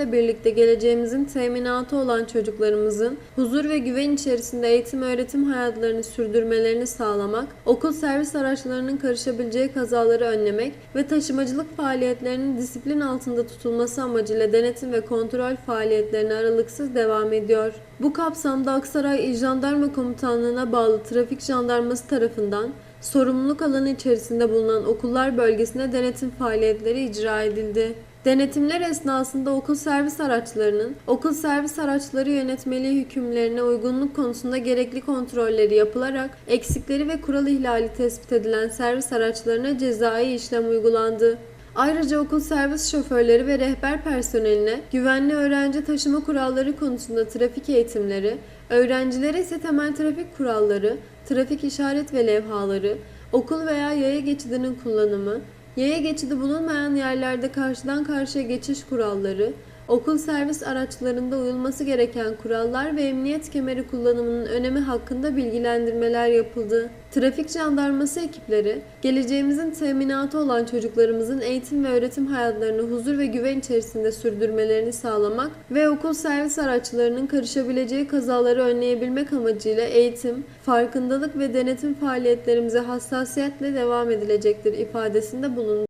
ile birlikte geleceğimizin teminatı olan çocuklarımızın huzur ve güven içerisinde eğitim öğretim hayatlarını sürdürmelerini sağlamak, okul servis araçlarının karışabileceği kazaları önlemek ve taşımacılık faaliyetlerinin disiplin altında tutulması amacıyla denetim ve kontrol faaliyetlerine aralıksız devam ediyor. Bu kapsamda Aksaray İl Jandarma Komutanlığı'na bağlı trafik jandarması tarafından sorumluluk alanı içerisinde bulunan okullar bölgesine denetim faaliyetleri icra edildi. Denetimler esnasında okul servis araçlarının okul servis araçları yönetmeliği hükümlerine uygunluk konusunda gerekli kontrolleri yapılarak eksikleri ve kural ihlali tespit edilen servis araçlarına cezai işlem uygulandı. Ayrıca okul servis şoförleri ve rehber personeline güvenli öğrenci taşıma kuralları konusunda trafik eğitimleri, öğrencilere ise temel trafik kuralları, trafik işaret ve levhaları, okul veya yaya geçidinin kullanımı, yaya geçidi bulunmayan yerlerde karşıdan karşıya geçiş kuralları, okul servis araçlarında uyulması gereken kurallar ve emniyet kemeri kullanımının önemi hakkında bilgilendirmeler yapıldı. Trafik jandarması ekipleri, geleceğimizin teminatı olan çocuklarımızın eğitim ve öğretim hayatlarını huzur ve güven içerisinde sürdürmelerini sağlamak ve okul servis araçlarının karışabileceği kazaları önleyebilmek amacıyla eğitim, farkındalık ve denetim faaliyetlerimize hassasiyetle devam edilecektir ifadesinde bulundu.